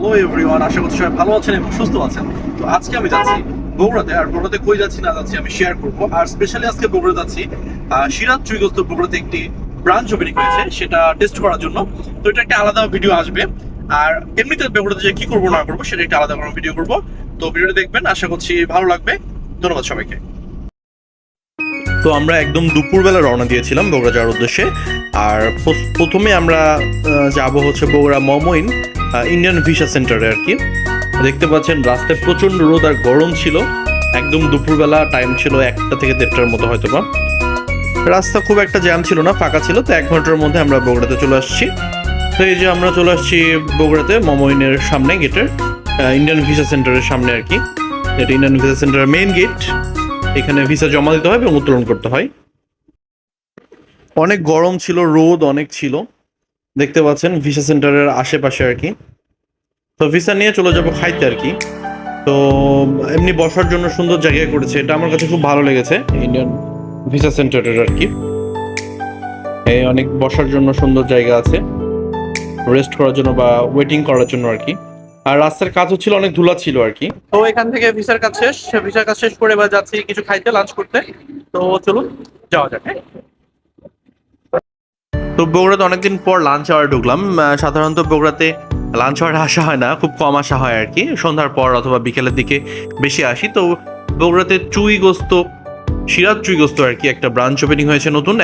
Hello everyone আশা করছি সবাই ভালো আছেন এবং সুস্থ আছেন। তো আজকে আমি যাচ্ছি বগুড়াতে, আর বগুড়াতে কই যাচ্ছি না যাচ্ছি আমি শেয়ার করব। আর স্পেশালি আজকে বগুড়া যাচ্ছি সিরাজ চুইগস্ত বগুড়াতে একটি ব্রাঞ্চ ওপেনিং হয়েছে, সেটা টেস্ট করার জন্য। তো এটা একটা আলাদা ভিডিও আসবে। আর এমনিতে বগুড়াতে যে কি না সেটা একটা আলাদা কোনো ভিডিও তো ভিডিওটা দেখবেন, আশা করছি ভালো লাগবে। ধন্যবাদ সবাইকে। তো আমরা একদম দুপুরবেলা রওনা দিয়েছিলাম বগুড়া যাওয়ার উদ্দেশ্যে। আর প্রথমে আমরা যাব হচ্ছে বগুড়া মমইন ইন্ডিয়ান ভিসা সেন্টারে আর কি। দেখতে পাচ্ছেন, রাস্তায় প্রচণ্ড রোদ আর গরম ছিল। একদম দুপুরবেলা টাইম ছিল একটা থেকে দেড়টার মতো হয়তো বা রাস্তা খুব একটা জ্যাম ছিল না, ফাঁকা ছিল, তো এক ঘণ্টার মধ্যে আমরা বগুড়াতে চলে আসছি। তো এই যে আমরা চলে আসছি বগুড়াতে, মমইনের সামনে গেটের ইন্ডিয়ান ভিসা সেন্টারের সামনে আর কি। এটা ইন্ডিয়ান ভিসা সেন্টারের মেইন গেট এখানে ভিসা জমা দিতে হয় এবং উত্তোলন করতে হয়। অনেক গরম ছিল, রোদ অনেক ছিল। দেখতে পাচ্ছেন, ভিসা সেন্টারের আশেপাশে আর কি। তো ভিসা নিয়ে চলে যাব খাইতে আর কি। তো এমনি বসার জন্য সুন্দর জায়গায় করেছে। এটা আমার কাছে খুব ভালো লেগেছে ইন্ডিয়ান ভিসা সেন্টারের আর কি। অনেক বসার জন্য সুন্দর জায়গা আছে রেস্ট করার জন্য বা ওয়েটিং করার জন্য আর কি। আর রাস্তার কাজ হচ্ছিল অনেক ধুলা ছিল আর কি। তো এখান থেকে ভিসার কাজ শেষ। ভিসার কাজ শেষ করে এবার যাচ্ছি কিছু খাইতে লাঞ্চ করতে। তো চলুন, যাওয়া যাক হ্যাঁ? তো বগুড়াতে অনেকদিন পর লাঞ্চ আওয়ার ঢুকলাম। সাধারণত বগুড়াতে লাঞ্চ আওয়ার আসা হয় না খুব কম আসা হয় আর কি। সন্ধ্যার পর অথবা বিকেলের দিকে বেশি আসি। তো বগুড়াতে চুইগস্ত সিরাজ চুইগস্ত আর কি একটা ব্রাঞ্চ ওপেনিং হয়েছে নতুন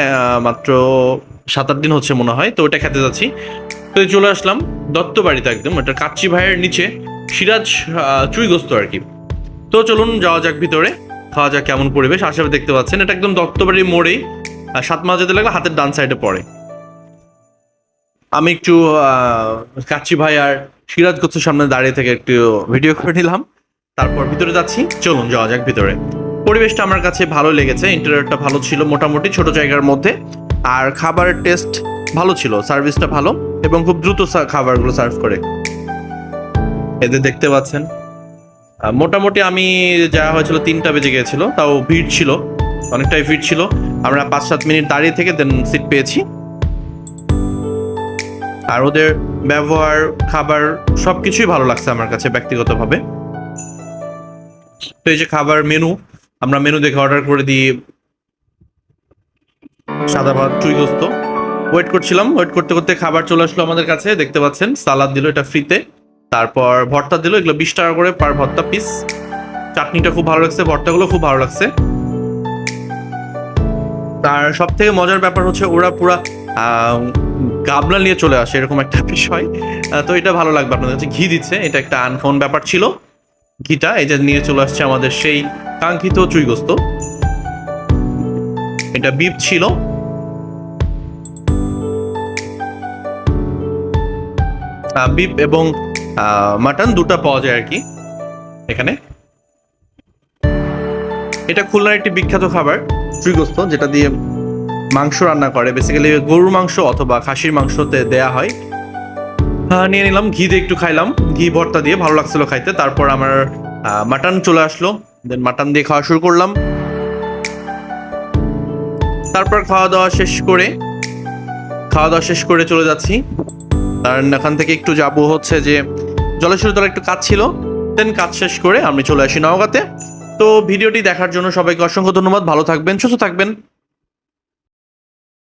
মাত্র সাত আট দিন হচ্ছে মনে হয়। তো ওটা খেতে যাচ্ছি। তো চলে আসলাম দত্ত বাড়িতে একদম ওটা কাচ্চি ভাইয়ের নিচে সিরাজ আহ, চুইগস্ত আর কি। তো চলুন যাওয়া যাক ভিতরে খাওয়া যাক কেমন পরিবেশ। আশেপাশে দেখতে পাচ্ছেন এটা একদম দত্তবাড়ির মোড়েই। সাত মাস যেতে লাগলে হাতের ডান সাইডে পড়ে। আমি একটু কাচ্চি ভাই আর সিরাজ গোচ্ছের সামনে দাঁড়িয়ে থেকে একটু ভিডিও করে নিলাম। তারপর ভিতরে যাচ্ছি। চলুন, যাওয়া যাক ভিতরে। পরিবেশটা আমার কাছে ভালো লেগেছে ইন্টারিয়রটা ভালো ছিল মোটামুটি ছোট জায়গার মধ্যে। আর খাবারের টেস্ট ভালো ছিল সার্ভিসটা ভালো এবং খুব দ্রুত খাবারগুলো সার্ভ করে। এদের দেখতে পাচ্ছেন। মোটামুটি আমি যাওয়া হয়েছিল তিনটা বেজে গিয়েছিল, তাও ভিড় ছিল, অনেকটাই ভিড় ছিল। আমরা পাঁচ সাত মিনিট দাঁড়িয়ে থেকে দেন সিট পেয়েছি। আর ওদের ব্যবহার, খাবার সবকিছুই ভালো লাগছে আমার কাছে ব্যক্তিগতভাবে। তো এই যে খাবার মেনু আমরা মেনু দেখে অর্ডার করে দিই সাদা ভাত চুইগস্ত ওয়েট করছিলাম ওয়েট করতে করতে খাবার চলে আসলো আমাদের কাছে, দেখতে পাচ্ছেন সালাদ দিল এটা ফ্রিতে তারপর ভর্তা দিল, এগুলো বিশ টাকা করে পার ভর্তা পিস চাটনিটা খুব ভালো লাগছে, ভর্তাগুলো খুব ভালো লাগছে। তার সব থেকে মজার ব্যাপার হচ্ছে ওরা পুরা গাবলা নিয়ে চলে আসে, এরকম একটা বিষয়। তো এটা ভালো লাগবে আপনাদের কাছে। ঘি দিচ্ছে, এটা একটা আনকমন ব্যাপার ছিল। ঘিটা, এই যে নিয়ে চলে আসছে আমাদের সেই কাঙ্ক্ষিত চুইগস্ত। এটা বিপ ছিল। বিপ এবং মাটন দুটো পাওয়া যায় আর কি, এখানে। এটা খুলনার একটি বিখ্যাত খাবার, চুইগস্ত, যেটা দিয়ে মাংস রান্না করে। বেসিক্যালি গরুর মাংস অথবা খাসির মাংসতে দেয়া হয়। নিয়ে নিলাম ঘি দিয়ে একটু খাইলাম। ঘি, ভর্তা দিয়ে ভালো লাগছিল খাইতে। তারপর আমার মাটন চলে আসলো। দেন মাটন দিয়ে খাওয়া শুরু করলাম। তারপর খাওয়া দাওয়া শেষ করে, খাওয়া দাওয়া শেষ করে চলে যাচ্ছি। আর এখান থেকে একটু যাব হচ্ছে যে, জলেশ্বরী তলা একটু কাজ ছিল। দেন কাজ শেষ করে আমি চলে আসি নওগাঁতে। তো ভিডিওটি দেখার জন্য সবাইকে অসংখ্য ধন্যবাদ। ভালো থাকবেন, সুস্থ থাকবেন।